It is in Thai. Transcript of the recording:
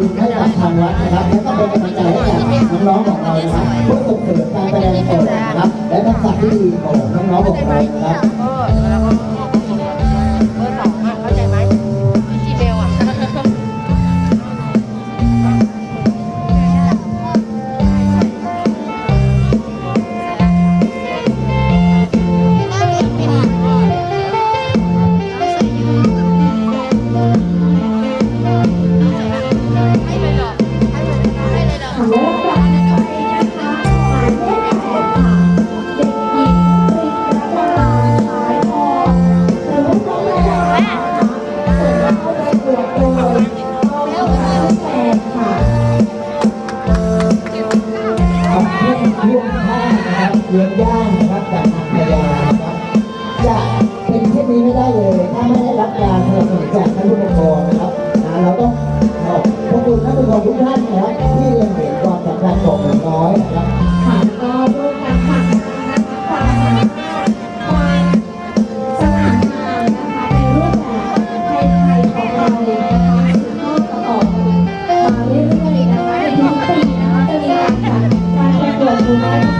คุณพระยาทางวัดนะครับแล้วก็เป็นกำลังใจให้กับน้องๆของเรานะครับเพื่อส่งเสริมการแสดงสดนะครับและทักษะที่ดีของน้องๆของเรานะครับ เลี้ยงย่างนะครับจากทางพยาครับจะเป็นเช่นนี้ไม่ได้เลย ถ้าไม่ได้รับการสนับสนุนจากท่านผู้ปกครองนะครับเราต้องขอบพระคุณท่านผู้ปกครองทุกท่านนะครับที่เล็งเห็นความสำคัญของหนูน้อยนะครับค่ะวมกันผลักดันนะคะามสำคัญคามสถานการณ์นะคะในรูปแบบไทยๆของเรานะคะสืบทอดต่อๆมาเรื่อยๆนะคะในทุกปีนะคะจะมีการจัดการประกวดหนูน้อ